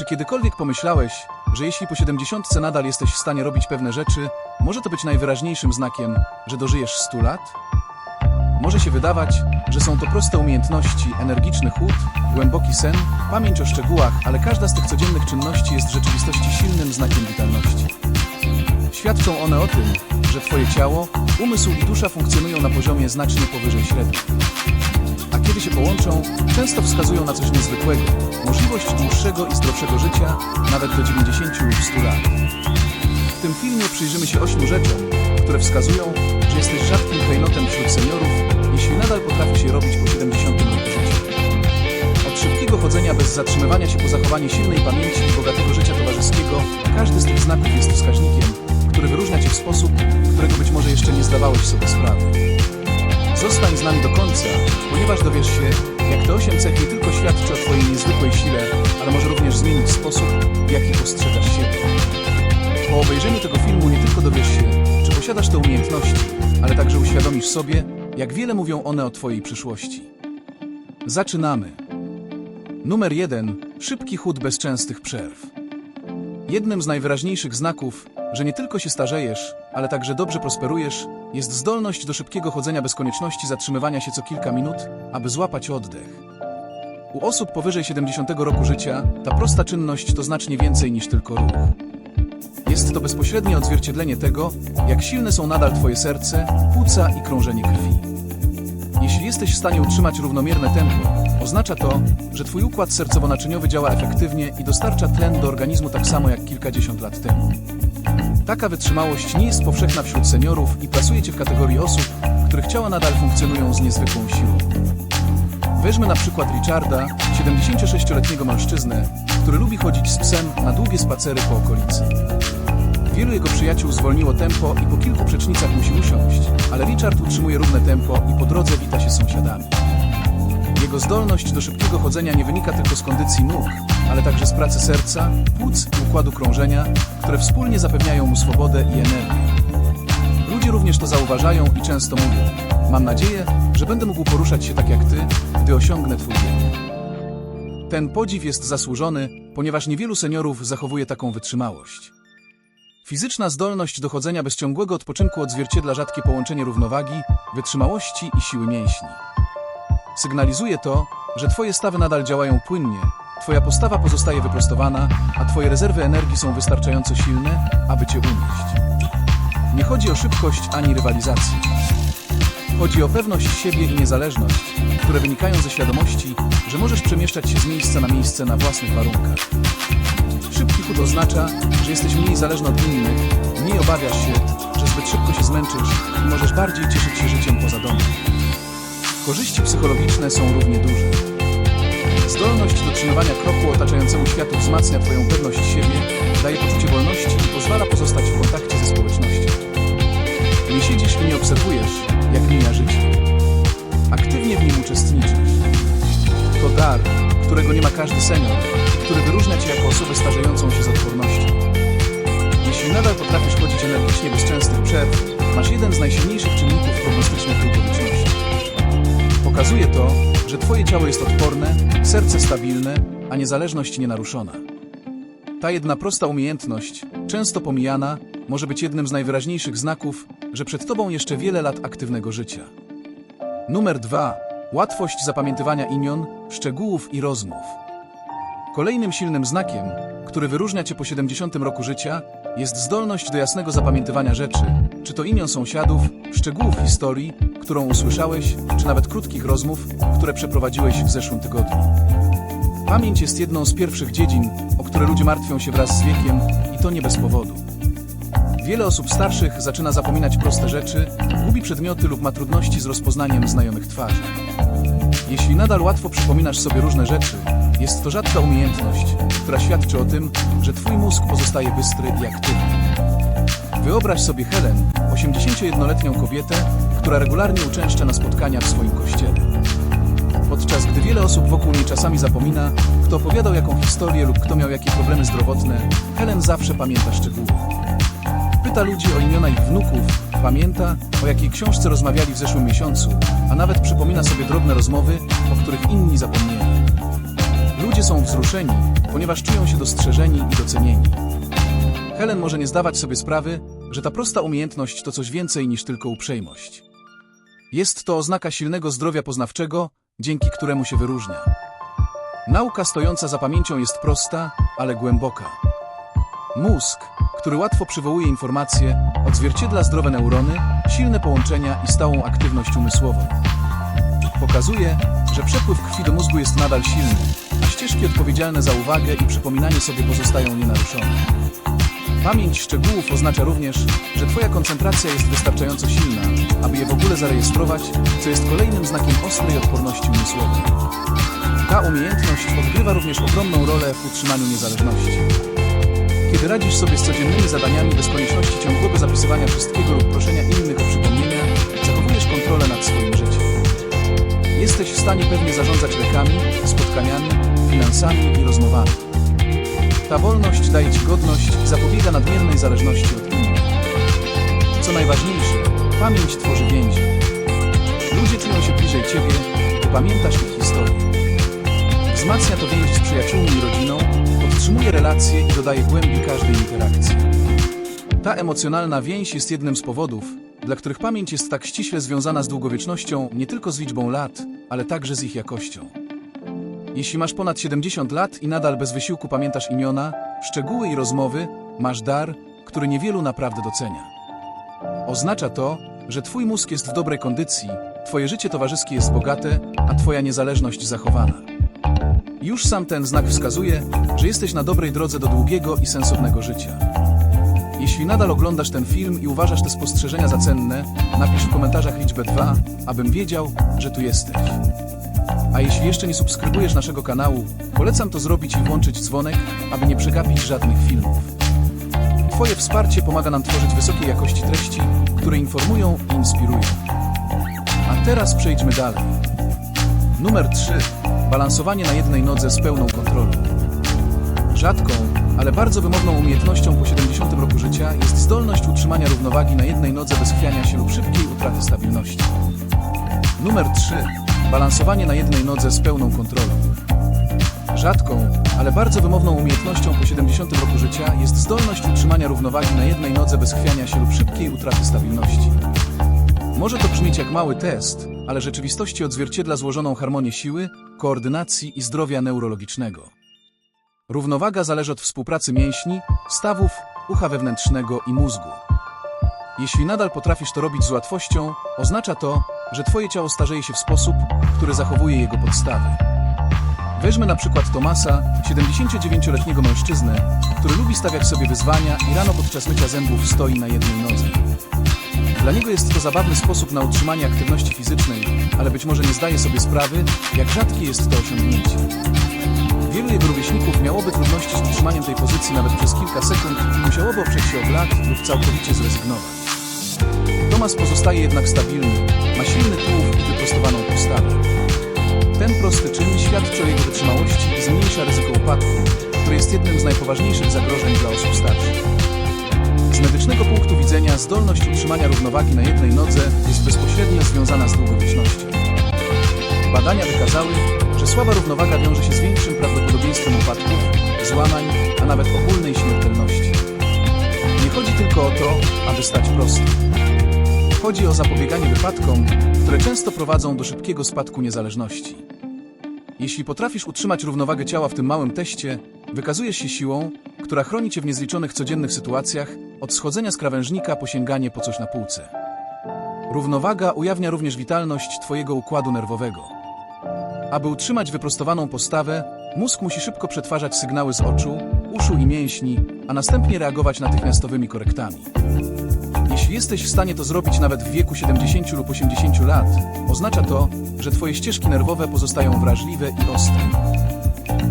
Czy kiedykolwiek pomyślałeś, że jeśli po 70 nadal jesteś w stanie robić pewne rzeczy, może to być najwyraźniejszym znakiem, że dożyjesz 100 lat? Może się wydawać, że są to proste umiejętności, energiczny chód, głęboki sen, pamięć o szczegółach, ale każda z tych codziennych czynności jest w rzeczywistości silnym znakiem witalności. Świadczą one o tym, że Twoje ciało, umysł i dusza funkcjonują na poziomie znacznie powyżej średniej. Kiedy się połączą, często wskazują na coś niezwykłego, możliwość dłuższego i zdrowszego życia, nawet do 90 lub 100 lat. W tym filmie przyjrzymy się ośmiu rzeczom, które wskazują, że jesteś rzadkim klejnotem wśród seniorów, jeśli nadal potrafi się robić po 70 roku życia. Od szybkiego chodzenia bez zatrzymywania się po zachowanie silnej pamięci i bogatego życia towarzyskiego, każdy z tych znaków jest wskaźnikiem, który wyróżnia Cię w sposób, którego być może jeszcze nie zdawałeś sobie sprawy. Zostań z nami do końca, ponieważ dowiesz się, jak te osiem cech nie tylko świadczy o Twojej niezwykłej sile, ale może również zmienić sposób, w jaki postrzegasz siebie. Po obejrzeniu tego filmu nie tylko dowiesz się, czy posiadasz te umiejętności, ale także uświadomisz sobie, jak wiele mówią one o Twojej przyszłości. Zaczynamy. Numer jeden. Szybki chód bez częstych przerw. Jednym z najwyraźniejszych znaków, że nie tylko się starzejesz, ale także dobrze prosperujesz, jest zdolność do szybkiego chodzenia bez konieczności zatrzymywania się co kilka minut, aby złapać oddech. U osób powyżej 70 roku życia ta prosta czynność to znacznie więcej niż tylko ruch. Jest to bezpośrednie odzwierciedlenie tego, jak silne są nadal Twoje serce, płuca i krążenie krwi. Jeśli jesteś w stanie utrzymać równomierne tempo, oznacza to, że Twój układ sercowo-naczyniowy działa efektywnie i dostarcza tlen do organizmu tak samo jak kilkadziesiąt lat temu. Taka wytrzymałość nie jest powszechna wśród seniorów i plasuje Cię w kategorii osób, których ciała nadal funkcjonują z niezwykłą siłą. Weźmy na przykład Richarda, 76-letniego mężczyznę, który lubi chodzić z psem na długie spacery po okolicy. Wielu jego przyjaciół zwolniło tempo i po kilku przecznicach musi usiąść, ale Richard utrzymuje równe tempo i po drodze wita się z sąsiadami. Jego zdolność do szybkiego chodzenia nie wynika tylko z kondycji nóg, ale także z pracy serca, płuc i układu krążenia, które wspólnie zapewniają mu swobodę i energię. Ludzie również to zauważają i często mówią: Mam nadzieję, że będę mógł poruszać się tak jak ty, gdy osiągnę twój wiek. Ten podziw jest zasłużony, ponieważ niewielu seniorów zachowuje taką wytrzymałość. Fizyczna zdolność do chodzenia bez ciągłego odpoczynku odzwierciedla rzadkie połączenie równowagi, wytrzymałości i siły mięśni. Sygnalizuje to, że Twoje stawy nadal działają płynnie, Twoja postawa pozostaje wyprostowana, a Twoje rezerwy energii są wystarczająco silne, aby Cię unieść. Nie chodzi o szybkość ani rywalizację. Chodzi o pewność siebie i niezależność, które wynikają ze świadomości, że możesz przemieszczać się z miejsca na miejsce na własnych warunkach. Szybki chód oznacza, że jesteś mniej zależny od innych, mniej obawiasz się, że zbyt szybko się zmęczysz i możesz bardziej cieszyć się życiem poza domem. Korzyści psychologiczne są równie duże. Zdolność do trzymywania kroku otaczającemu światu wzmacnia Twoją pewność siebie, daje poczucie wolności i pozwala pozostać w kontakcie ze społecznością. Nie siedzisz i nie obserwujesz, jak mija życie. Aktywnie w nim uczestniczysz. To dar, którego nie ma każdy senior, który wyróżnia Cię jako osobę starzejącą się z odpornością. Jeśli nadal potrafisz chodzić energicznie bez częstych przerw, masz jeden z najsilniejszych czynników prognostycznych długowieczności. Pokazuje to, że Twoje ciało jest odporne, serce stabilne, a niezależność nienaruszona. Ta jedna prosta umiejętność, często pomijana, może być jednym z najwyraźniejszych znaków, że przed Tobą jeszcze wiele lat aktywnego życia. Numer dwa. Łatwość zapamiętywania imion, szczegółów i rozmów. Kolejnym silnym znakiem, który wyróżnia Cię po 70 roku życia, jest zdolność do jasnego zapamiętywania rzeczy, czy to imion sąsiadów, szczegółów historii, którą usłyszałeś, czy nawet krótkich rozmów, które przeprowadziłeś w zeszłym tygodniu. Pamięć jest jedną z pierwszych dziedzin, o które ludzie martwią się wraz z wiekiem i to nie bez powodu. Wiele osób starszych zaczyna zapominać proste rzeczy, gubi przedmioty lub ma trudności z rozpoznaniem znajomych twarzy. Jeśli nadal łatwo przypominasz sobie różne rzeczy, jest to rzadka umiejętność, która świadczy o tym, że Twój mózg pozostaje bystry i aktywny. Wyobraź sobie Helen, 81-letnią kobietę, która regularnie uczęszcza na spotkania w swoim kościele. Podczas gdy wiele osób wokół niej czasami zapomina, kto opowiadał jaką historię lub kto miał jakie problemy zdrowotne, Helen zawsze pamięta szczegóły. Pyta ludzi o imiona ich wnuków, pamięta, o jakiej książce rozmawiali w zeszłym miesiącu, a nawet przypomina sobie drobne rozmowy, o których inni zapomnieli. Ludzie są wzruszeni, ponieważ czują się dostrzeżeni i docenieni. Helen może nie zdawać sobie sprawy, że ta prosta umiejętność to coś więcej niż tylko uprzejmość. Jest to oznaka silnego zdrowia poznawczego, dzięki któremu się wyróżnia. Nauka stojąca za pamięcią jest prosta, ale głęboka. Mózg, który łatwo przywołuje informacje, odzwierciedla zdrowe neurony, silne połączenia i stałą aktywność umysłową. Pokazuje, że przepływ krwi do mózgu jest nadal silny, a ścieżki odpowiedzialne za uwagę i przypominanie sobie pozostają nienaruszone. Pamięć szczegółów oznacza również, że Twoja koncentracja jest wystarczająco silna, aby je w ogóle zarejestrować, co jest kolejnym znakiem ostrej odporności umysłowej. Ta umiejętność odgrywa również ogromną rolę w utrzymaniu niezależności. Kiedy radzisz sobie z codziennymi zadaniami bez konieczności ciągłego zapisywania wszystkiego lub proszenia innych o przypomnienia, zachowujesz kontrolę nad swoim życiem. Jesteś w stanie pewnie zarządzać lekami, spotkaniami, finansami i rozmowami. Ta wolność daje Ci godność i zapobiega nadmiernej zależności od innych. Co najważniejsze, pamięć tworzy więzi. Ludzie czują się bliżej Ciebie, gdy pamiętasz ich historię. Wzmacnia to więź z przyjaciółmi i rodziną, podtrzymuje relacje i dodaje głębi każdej interakcji. Ta emocjonalna więź jest jednym z powodów, dla których pamięć jest tak ściśle związana z długowiecznością nie tylko z liczbą lat, ale także z ich jakością. Jeśli masz ponad 70 lat i nadal bez wysiłku pamiętasz imiona, szczegóły i rozmowy, masz dar, który niewielu naprawdę docenia. Oznacza to, że Twój mózg jest w dobrej kondycji, Twoje życie towarzyskie jest bogate, a Twoja niezależność zachowana. Już sam ten znak wskazuje, że jesteś na dobrej drodze do długiego i sensownego życia. Jeśli nadal oglądasz ten film i uważasz te spostrzeżenia za cenne, napisz w komentarzach liczbę 2, abym wiedział, że tu jesteś. A jeśli jeszcze nie subskrybujesz naszego kanału, polecam to zrobić i włączyć dzwonek, aby nie przegapić żadnych filmów. Twoje wsparcie pomaga nam tworzyć wysokiej jakości treści, które informują i inspirują. A teraz przejdźmy dalej. Numer 3. Balansowanie na jednej nodze z pełną kontrolą. Rzadką, ale bardzo wymowną umiejętnością po 70 roku życia jest zdolność utrzymania równowagi na jednej nodze bez chwiania się lub szybkiej utraty stabilności. Numer 3. Balansowanie na jednej nodze z pełną kontrolą. Rzadką, ale bardzo wymowną umiejętnością po 70 roku życia jest zdolność utrzymania równowagi na jednej nodze bez chwiania się lub szybkiej utraty stabilności. Może to brzmieć jak mały test, ale rzeczywistości odzwierciedla złożoną harmonię siły, koordynacji i zdrowia neurologicznego. Równowaga zależy od współpracy mięśni, stawów, ucha wewnętrznego i mózgu. Jeśli nadal potrafisz to robić z łatwością, oznacza to, że Twoje ciało starzeje się w sposób, który zachowuje jego podstawy. Weźmy na przykład Tomasa, 79-letniego mężczyznę, który lubi stawiać sobie wyzwania i rano podczas mycia zębów stoi na jednej nodze. Dla niego jest to zabawny sposób na utrzymanie aktywności fizycznej, ale być może nie zdaje sobie sprawy, jak rzadkie jest to osiągnięcie. Wielu jego rówieśników miałoby trudności z utrzymaniem tej pozycji nawet przez kilka sekund i musiałoby oprzeć się o lat lub całkowicie zrezygnować. Tomas pozostaje jednak stabilny, ma silny tułów i wyprostowaną postawę. Ten prosty czyn świadczy o jego wytrzymałości i zmniejsza ryzyko upadku, które jest jednym z najpoważniejszych zagrożeń dla osób starszych. Z medycznego punktu widzenia zdolność utrzymania równowagi na jednej nodze jest bezpośrednio związana z długowiecznością. Badania wykazały, że słaba równowaga wiąże się z większym prawdopodobieństwem upadków, złamań, a nawet ogólnej śmiertelności. Nie chodzi tylko o to, aby stać prosto. Chodzi o zapobieganie wypadkom, które często prowadzą do szybkiego spadku niezależności. Jeśli potrafisz utrzymać równowagę ciała w tym małym teście, wykazujesz się siłą, która chroni cię w niezliczonych codziennych sytuacjach, od schodzenia z krawężnika po sięganie po coś na półce. Równowaga ujawnia również witalność Twojego układu nerwowego. Aby utrzymać wyprostowaną postawę, mózg musi szybko przetwarzać sygnały z oczu, uszu i mięśni, a następnie reagować natychmiastowymi korektami. Jeśli jesteś w stanie to zrobić nawet w wieku 70 lub 80 lat, oznacza to, że Twoje ścieżki nerwowe pozostają wrażliwe i ostre.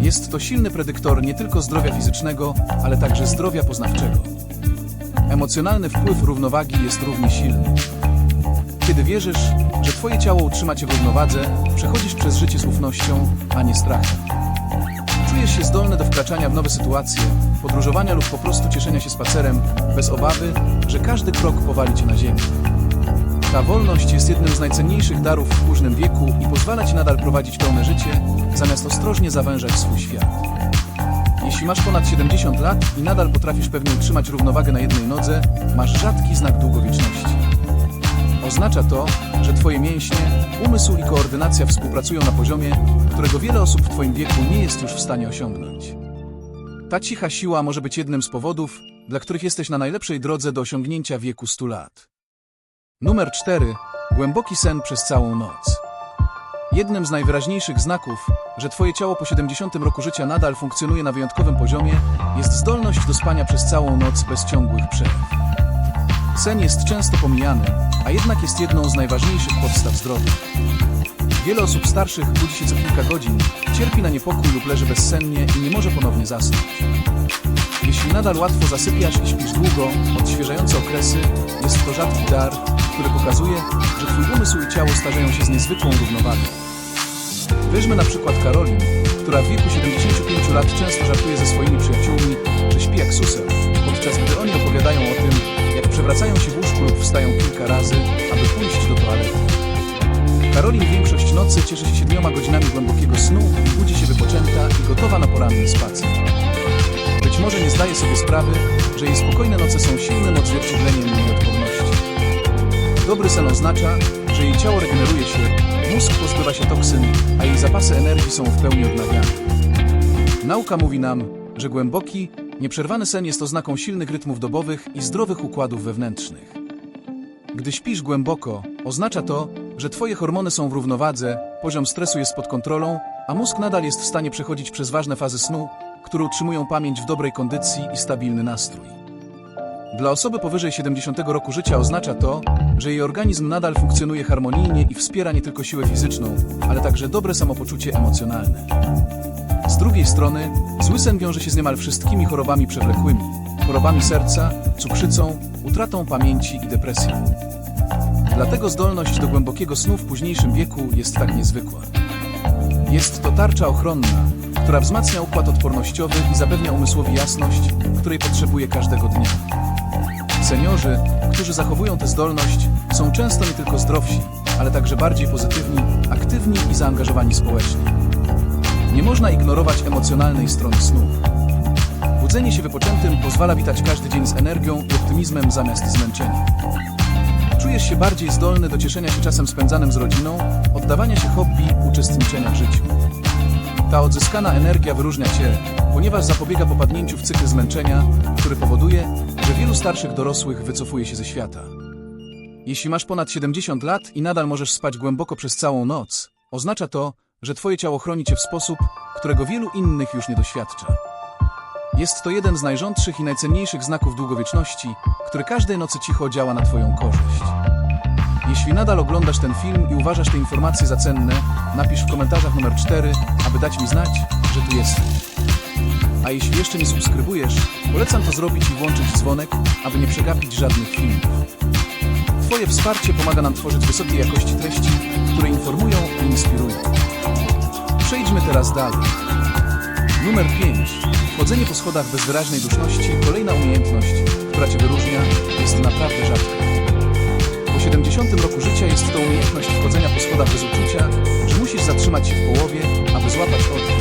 Jest to silny predyktor nie tylko zdrowia fizycznego, ale także zdrowia poznawczego. Emocjonalny wpływ równowagi jest równie silny. Kiedy wierzysz, że Twoje ciało utrzyma Cię w równowadze, przechodzisz przez życie z ufnością, a nie strachem. Się zdolny do wkraczania w nowe sytuacje, podróżowania lub po prostu cieszenia się spacerem, bez obawy, że każdy krok powali Cię na ziemię. Ta wolność jest jednym z najcenniejszych darów w późnym wieku i pozwala ci nadal prowadzić pełne życie, zamiast ostrożnie zawężać swój świat. Jeśli masz ponad 70 lat i nadal potrafisz pewnie utrzymać równowagę na jednej nodze, masz rzadki znak długowieczności. Oznacza to, że Twoje mięśnie, umysł i koordynacja współpracują na poziomie, którego wiele osób w Twoim wieku nie jest już w stanie osiągnąć. Ta cicha siła może być jednym z powodów, dla których jesteś na najlepszej drodze do osiągnięcia wieku 100 lat. Numer 4. Głęboki sen przez całą noc. Jednym z najwyraźniejszych znaków, że Twoje ciało po 70 roku życia nadal funkcjonuje na wyjątkowym poziomie, jest zdolność do spania przez całą noc bez ciągłych przerw. Sen jest często pomijany, a jednak jest jedną z najważniejszych podstaw zdrowia. Wiele osób starszych budzi się co kilka godzin, cierpi na niepokój lub leży bezsennie i nie może ponownie zasnąć. Jeśli nadal łatwo zasypiasz i śpisz długo, odświeżające okresy, jest to rzadki dar, który pokazuje, że Twój umysł i ciało starzeją się z niezwykłą równowagą. Weźmy na przykład Karolin, która w wieku 75 lat często żartuje ze swoimi przyjaciółmi, że śpi jak suseł, podczas gdy oni opowiadają o tym, przewracają się w łóżku lub wstają kilka razy, aby pójść do toalety. Karolin większość nocy cieszy się siedmioma godzinami głębokiego snu i budzi się wypoczęta i gotowa na poranny spacer. Być może nie zdaje sobie sprawy, że jej spokojne noce są silnym odzwierciedleniem jej odporności. Dobry sen oznacza, że jej ciało regeneruje się, mózg pozbywa się toksyn, a jej zapasy energii są w pełni odnawiane. Nauka mówi nam, że głęboki, nieprzerwany sen jest oznaką silnych rytmów dobowych i zdrowych układów wewnętrznych. Gdy śpisz głęboko, oznacza to, że twoje hormony są w równowadze, poziom stresu jest pod kontrolą, a mózg nadal jest w stanie przechodzić przez ważne fazy snu, które utrzymują pamięć w dobrej kondycji i stabilny nastrój. Dla osoby powyżej 70 roku życia oznacza to, że jej organizm nadal funkcjonuje harmonijnie i wspiera nie tylko siłę fizyczną, ale także dobre samopoczucie emocjonalne. Z drugiej strony, zły sen wiąże się z niemal wszystkimi chorobami przewlekłymi, chorobami serca, cukrzycą, utratą pamięci i depresją. Dlatego zdolność do głębokiego snu w późniejszym wieku jest tak niezwykła. Jest to tarcza ochronna, która wzmacnia układ odpornościowy i zapewnia umysłowi jasność, której potrzebuje każdego dnia. Seniorzy, którzy zachowują tę zdolność, są często nie tylko zdrowsi, ale także bardziej pozytywni, aktywni i zaangażowani społecznie. Nie można ignorować emocjonalnej strony snu. Budzenie się wypoczętym pozwala witać każdy dzień z energią i optymizmem zamiast zmęczenia. Czujesz się bardziej zdolny do cieszenia się czasem spędzanym z rodziną, oddawania się hobby, uczestniczenia w życiu. Ta odzyskana energia wyróżnia Cię, ponieważ zapobiega popadnięciu w cykl zmęczenia, który powoduje, że wielu starszych dorosłych wycofuje się ze świata. Jeśli masz ponad 70 lat i nadal możesz spać głęboko przez całą noc, oznacza to, że Twoje ciało chroni Cię w sposób, którego wielu innych już nie doświadcza. Jest to jeden z najrządszych i najcenniejszych znaków długowieczności, który każdej nocy cicho działa na Twoją korzyść. Jeśli nadal oglądasz ten film i uważasz te informacje za cenne, napisz w komentarzach numer 4, aby dać mi znać, że tu jesteś. A jeśli jeszcze nie subskrybujesz, polecam to zrobić i włączyć dzwonek, aby nie przegapić żadnych filmów. Twoje wsparcie pomaga nam tworzyć wysokiej jakości treści, które informują i inspirują. Przejdźmy teraz dalej. Numer 5. Chodzenie po schodach bez wyraźnej duszności, kolejna umiejętność, która Cię wyróżnia, jest naprawdę rzadka. Po 70 roku życia jest to umiejętność wchodzenia po schodach bez uczucia, że musisz zatrzymać się w połowie, aby złapać oddech.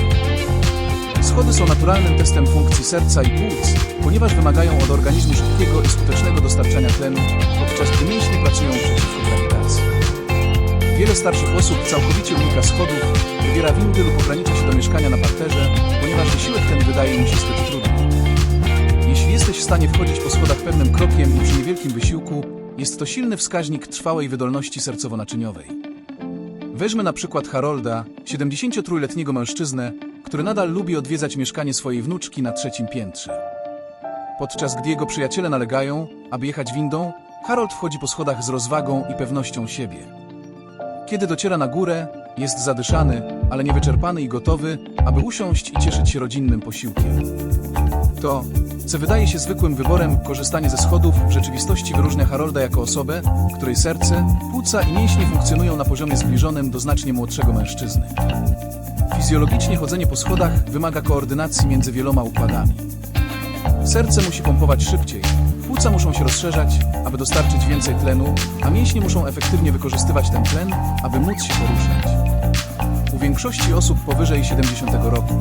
Schody są naturalnym testem funkcji serca i płuc, ponieważ wymagają od organizmu szybkiego i skutecznego dostarczania tlenu, podczas gdy mięśnie pracują przeciwko grawitacji. Wiele starszych osób całkowicie unika schodów, wybiera windy lub ogranicza się do mieszkania na parterze, ponieważ wysiłek ten wydaje im się zbyt trudny. Jeśli jesteś w stanie wchodzić po schodach pewnym krokiem i przy niewielkim wysiłku, jest to silny wskaźnik trwałej wydolności sercowo-naczyniowej. Weźmy na przykład Harolda, 73-letniego mężczyznę, który nadal lubi odwiedzać mieszkanie swojej wnuczki na trzecim piętrze. Podczas gdy jego przyjaciele nalegają, aby jechać windą, Harold wchodzi po schodach z rozwagą i pewnością siebie. Kiedy dociera na górę, jest zadyszany, ale niewyczerpany i gotowy, aby usiąść i cieszyć się rodzinnym posiłkiem. To, co wydaje się zwykłym wyborem, korzystanie ze schodów, w rzeczywistości wyróżnia Harolda jako osobę, której serce, płuca i mięśnie funkcjonują na poziomie zbliżonym do znacznie młodszego mężczyzny. Fizjologicznie chodzenie po schodach wymaga koordynacji między wieloma układami. Serce musi pompować szybciej, płuca muszą się rozszerzać, aby dostarczyć więcej tlenu, a mięśnie muszą efektywnie wykorzystywać ten tlen, aby móc się poruszać. U większości osób powyżej 70 roku